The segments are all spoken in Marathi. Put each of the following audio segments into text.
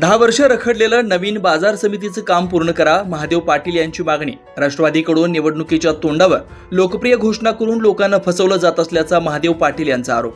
दहा वर्ष रखडलेलं नवीन बाजार समितीचं काम पूर्ण करा महादेव पाटील यांची मागणी. राष्ट्रवादीकडून निवडणुकीच्या तोंडावर लोकप्रिय घोषणा करून लोकांना फसवलं जात असल्याचा महादेव पाटील यांचा आरोप.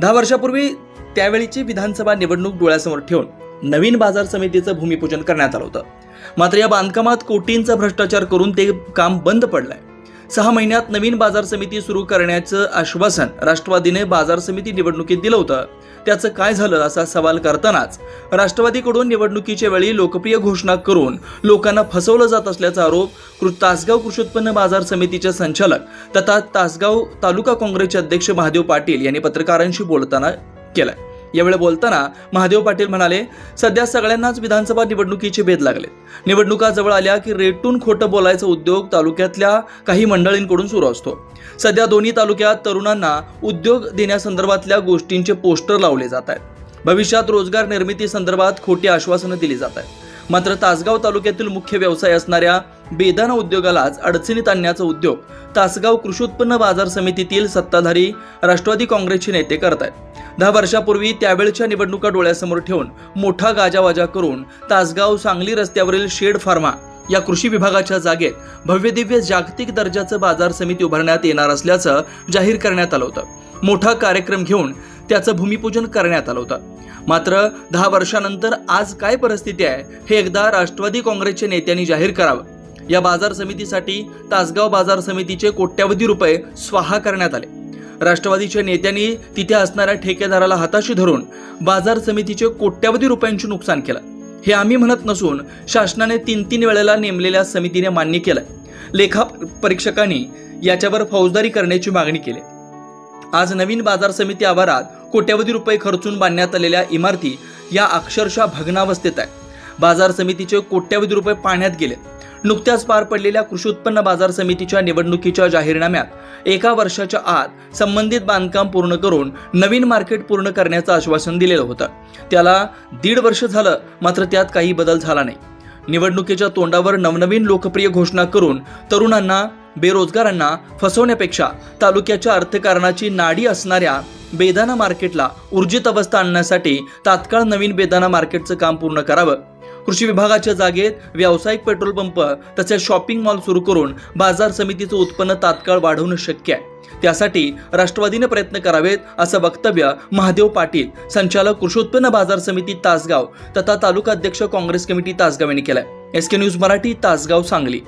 दहा वर्षापूर्वी त्यावेळीची विधानसभा निवडणूक डोळ्यासमोर ठेवून नवीन बाजार समितीचं भूमिपूजन करण्यात आलं होतं. मात्र या बांधकामात कोटींचा भ्रष्टाचार करून ते काम बंद पडलंय. सहा महिन्यात नवीन बाजार समिती सुरू करण्याचं आश्वासन राष्ट्रवादीने बाजार समिती निवडणुकीत दिलं होतं. त्याचं काय झालं असा सवाल करतानाच राष्ट्रवादीकडून निवडणुकीच्या वेळी लोकप्रिय घोषणा करून लोकांना फसवलं जात असल्याचा आरोप कृ तासगाव कृषी उत्पन्न बाजार समितीचे संचालक तथा तासगाव तालुका काँग्रेसचे अध्यक्ष महादेव पाटील यांनी पत्रकारांशी बोलताना केलाय. यावेळी बोलताना महादेव पाटील म्हणाले सध्या सगळ्यांनाच विधानसभा निवडणुकीचे भेद लागले. निवडणुका जवळ आल्या की रेटून खोटं बोलायचा उद्योग तालुक्यातल्या काही मंडळींकडून सुरू असतो. सध्या दोन्ही तालुक्यात तरुणांना उद्योग देण्यासंदर्भातल्या गोष्टींचे पोस्टर लावले जात आहेत. भविष्यात रोजगार निर्मिती संदर्भात खोटी आश्वासनं दिली जात आहेत. मात्र तासगाव तालुक्यातील मुख्य व्यवसाय असणाऱ्या बेदाना उद्योगालाच अडचणीत आणण्याचा उद्योग तासगाव कृषी उत्पन्न बाजार समितीतील सत्ताधारी राष्ट्रवादी काँग्रेसचे नेते करत आहेत. दहा वर्षापूर्वी त्यावेळच्या निवडणुका डोळ्यासमोर ठेवून मोठा गाजावाजा करून तासगाव सांगली रस्त्यावरील शेड फार्मा या कृषी विभागाच्या जागेत भव्यदिव्य जागतिक दर्जाचं बाजार समिती उभारण्यात येणार असल्याचं जाहीर करण्यात आलं होतं. मोठा कार्यक्रम घेऊन त्याचं भूमिपूजन करण्यात आलं होतं. मात्र दहा वर्षानंतर आज काय परिस्थिती आहे हे एकदा राष्ट्रवादी काँग्रेसच्या नेत्यांनी जाहीर करावं. या बाजार समितीसाठी तासगाव बाजार समितीचे कोट्यावधी रुपये स्वाहा करण्यात आले. राष्ट्रवादीच्या नेत्यांनी तिथे असणाऱ्या ठेकेदाराला हाताशी धरून बाजार समितीचे कोट्यावधी रुपयांचे नुकसान केलं. हे आम्ही म्हणत नसून शासनाने तीन तीन वेळेला नेमलेल्या समितीने मान्य केलं. लेखा परीक्षकांनी याच्यावर फौजदारी करण्याची मागणी केली. आज नवीन बाजार समिती आवारात कोट्यावधी रुपये खर्चून बांधण्यात आलेल्या इमारती या अक्षरशः भग्नावस्थेत आहे बाजार समितीचे कोट्यावधी रुपये पाण्यात गेले. नुकत्याच पार पडलेल्या कृषी उत्पन्न बाजार समितीच्या निवडणुकीच्या जाहीरनाम्यात एका वर्षाच्या आत संबंधित बांधकाम पूर्ण करून नवीन मार्केट पूर्ण करण्याचं आश्वासन दिलेलं होतं. त्याला दीड वर्ष झालं मात्र त्यात काही बदल झाला नाही. निवडणुकीच्या तोंडावर नवनवीन लोकप्रिय घोषणा करून तरुणांना बेरोजगारांना फसवण्यापेक्षा तालुक्याच्या अर्थकारणाची नाडी असणाऱ्या बेदाना मार्केटला ऊर्जित अवस्था आणण्यासाठी तात्काळ नवीन बेदाना मार्केटचं काम पूर्ण करावं. कृषी विभागाच्या जागेत व्यावसायिक पेट्रोल पंप तसेच शॉपिंग मॉल सुरू करून बाजार समितीचं उत्पन्न तात्काळ वाढवणं शक्य आहे. त्यासाठी राष्ट्रवादीने प्रयत्न करावेत असं वक्तव्य महादेव पाटील संचालक कृषी उत्पन्न बाजार समिती तासगाव तथा तालुका अध्यक्ष काँग्रेस कमिटी तासगाव यांनी केलंय. S K news Marathi Tasgaon Sangli.